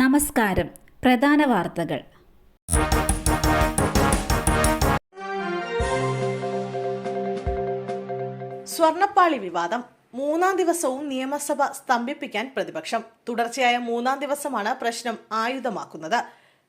നമസ്കാരം. പ്രധാന വാർത്തകൾ. സ്വർണപ്പാളി വിവാദം. മൂന്നാം ദിവസവും നിയമസഭ സ്തംഭിപ്പിക്കാൻ പ്രതിപക്ഷം. തുടർച്ചയായ മൂന്നാം ദിവസമാണ് പ്രശ്നം ആയുധമാക്കുന്നത്.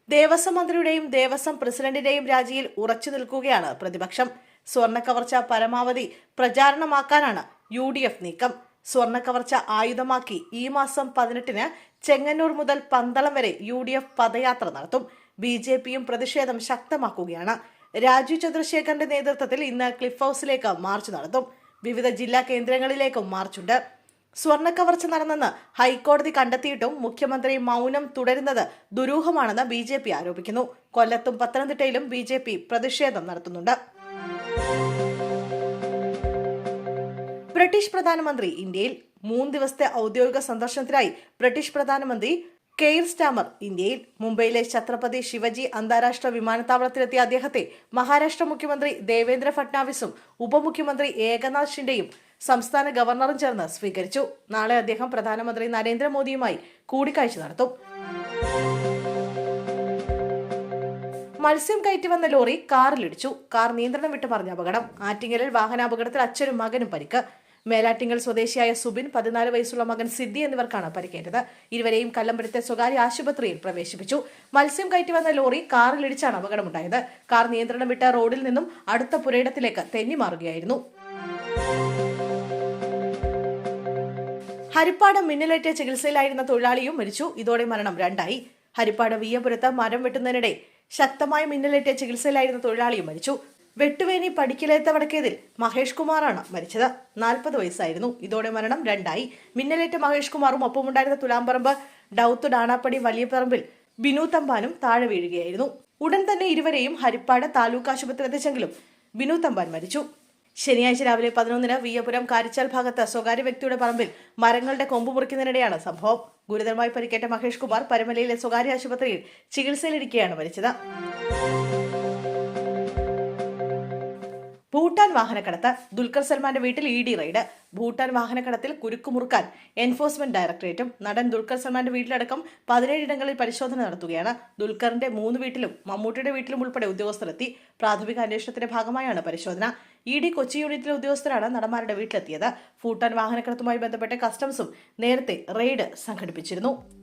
ദേവസ്വം മന്ത്രിയുടെയും ദേവസ്വം പ്രസിഡന്റിന്റെയും രാജിയിൽ ഉറച്ചു നിൽക്കുകയാണ് പ്രതിപക്ഷം. സ്വർണ കവർച്ച പരമാവധി പ്രചാരണമാക്കാനാണ് യു നീക്കം. സ്വർണ കവർച്ച ആയുധമാക്കി ഈ മാസം പതിനെട്ടിന് ചെങ്ങന്നൂർ മുതൽ പന്തളം വരെ യു ഡി എഫ് പദയാത്ര നടത്തും. ബി ജെ പിയും പ്രതിഷേധം ശക്തമാക്കുകയാണ്. രാജു ചന്ദ്രശേഖരന്റെ നേതൃത്വത്തിൽ ഇന്ന് ക്ലിഫ് ഹൌസിലേക്ക് മാർച്ച് നടത്തും. വിവിധ ജില്ലാ കേന്ദ്രങ്ങളിലേക്കും മാർച്ചുണ്ട്. സ്വർണ കവർച്ച നടന്നെന്ന് ഹൈക്കോടതി കണ്ടെത്തിയിട്ടും മുഖ്യമന്ത്രി മൗനം തുടരുന്നത് ദുരൂഹമാണെന്ന് ബി ജെ പി ആരോപിക്കുന്നു. കൊല്ലത്തും പത്തനംതിട്ടയിലും ബി ജെ പി പ്രതിഷേധം നടത്തുന്നുണ്ട്. ബ്രിട്ടീഷ് പ്രധാനമന്ത്രി ഇന്ത്യയിൽ മൂന്ന് ദിവസത്തെ ഔദ്യോഗിക സന്ദർശനത്തിനായി ബ്രിട്ടീഷ് പ്രധാനമന്ത്രി കെയർ സ്റ്റാമർ ഇന്ത്യയിൽ മുംബൈയിലെ ഛത്രപതി ശിവജി അന്താരാഷ്ട്ര വിമാനത്താവളത്തിലെത്തിയ അദ്ദേഹത്തെ മഹാരാഷ്ട്ര മുഖ്യമന്ത്രി ദേവേന്ദ്ര ഫട്നാവിസും ഉപമുഖ്യമന്ത്രി ഏകനാഥ് ഷിൻഡെയും സംസ്ഥാന ഗവർണറും ചേർന്ന് സ്വീകരിച്ചു. നാളെ അദ്ദേഹം പ്രധാനമന്ത്രി നരേന്ദ്രമോദിയുമായി കൂടിക്കാഴ്ച നടത്തും. മത്സ്യം കയറ്റി വന്ന ലോറി കാറിലിടിച്ചു. കാർ നിയന്ത്രണം വിട്ട് പറഞ്ഞ അപകടം. ആറ്റിങ്ങലിൽ വാഹനാപകടത്തിൽ അച്ഛനും മകനും പരിക്ക്. മേലാറ്റിങ്ങൽ സ്വദേശിയായ സുബിൻ പതിനാല് വയസ്സുള്ള മകൻ സിദ്ധി എന്നിവർക്കാണ് പരിക്കേറ്റത്. ഇരുവരെയും കല്ലമ്പലത്തെ സ്വകാര്യ ആശുപത്രിയിൽ പ്രവേശിപ്പിച്ചു. മത്സ്യം കയറ്റി വന്ന ലോറി കാറിലിടിച്ചാണ് അപകടമുണ്ടായത്. കാർ നിയന്ത്രണം വിട്ട റോഡിൽ നിന്നും അടുത്ത പുരയിടത്തിലേക്ക് തെന്നി മാറുകയായിരുന്നു. ഹരിപ്പാട് മിന്നലേറ്റ ചികിത്സയിലായിരുന്ന തൊഴിലാളിയും മരിച്ചു. ഇതോടെ മരണം രണ്ടായി. ഹരിപ്പാട് വിയ്യപുരത്ത് മരം വെട്ടുന്നതിനിടെ ശക്തമായ മിന്നലേറ്റ ചികിത്സയിലായിരുന്ന തൊഴിലാളിയും മരിച്ചു. വെട്ടുവേനി പടിക്കിലേത്ത വടക്കേതിൽ മഹേഷ് കുമാറാണ് മരിച്ചത്. നാൽപ്പത് വയസ്സായിരുന്നു. ഇതോടെ മരണം രണ്ടായി. മിന്നലേറ്റ മഹേഷ് കുമാറും ഒപ്പമുണ്ടായിരുന്ന തുലാംപറമ്പ് ഡൌത്ത് ഡാണാപ്പടി വലിയപറമ്പിൽ ബിനു തമ്പാനും താഴെ വീഴുകയായിരുന്നു. ഉടൻ തന്നെ ഇരുവരെയും ഹരിപ്പാട് താലൂക്ക് ആശുപത്രി എത്തിച്ചെങ്കിലും ബിനു തമ്പാൻ മരിച്ചു. ശനിയാഴ്ച രാവിലെ പതിനൊന്നിന് വിയ്യപുരം കാരിച്ചാൽ ഭാഗത്ത് സ്വകാര്യ വ്യക്തിയുടെ പറമ്പിൽ മരങ്ങളുടെ കൊമ്പ് മുറിക്കുന്നതിനിടെയാണ് സംഭവം. ഗുരുതരമായി പരിക്കേറ്റ മഹേഷ് കുമാർ പരമലയിലെ സ്വകാര്യ ആശുപത്രിയിൽ ചികിത്സയിലിരിക്കെയാണ് മരിച്ചത്. വാഹനക്കടത്ത് ദുൽഖർ സൽമാന്റെ വീട്ടിൽ ഇ ഡി റെയ്ഡ്. ഭൂട്ടാൻ വാഹനക്കടത്തിൽ കുരുക്കുമുറുക്കാൻ എൻഫോഴ്സ്മെന്റ് ഡയറക്ടറേറ്റും നടൻ ദുൽഖർ സൽമാന്റെ വീട്ടിലടക്കം പതിനേഴിടങ്ങളിൽ പരിശോധന നടത്തുകയാണ്. ദുൽഖറിന്റെ മൂന്ന് വീട്ടിലും മമ്മൂട്ടിയുടെ വീട്ടിലും ഉൾപ്പെടെ ഉദ്യോഗസ്ഥരെത്തി. പ്രാഥമിക അന്വേഷണത്തിന്റെ ഭാഗമായാണ് പരിശോധന. ഇ ഡി കൊച്ചി യൂണിറ്റിലെ ഉദ്യോഗസ്ഥരാണ് നടന്മാരുടെ വീട്ടിലെത്തിയത്. ഭൂട്ടാൻ വാഹനക്കടത്തുമായി ബന്ധപ്പെട്ട് കസ്റ്റംസും നേരത്തെ റെയ്ഡ് സംഘടിപ്പിച്ചിരുന്നു.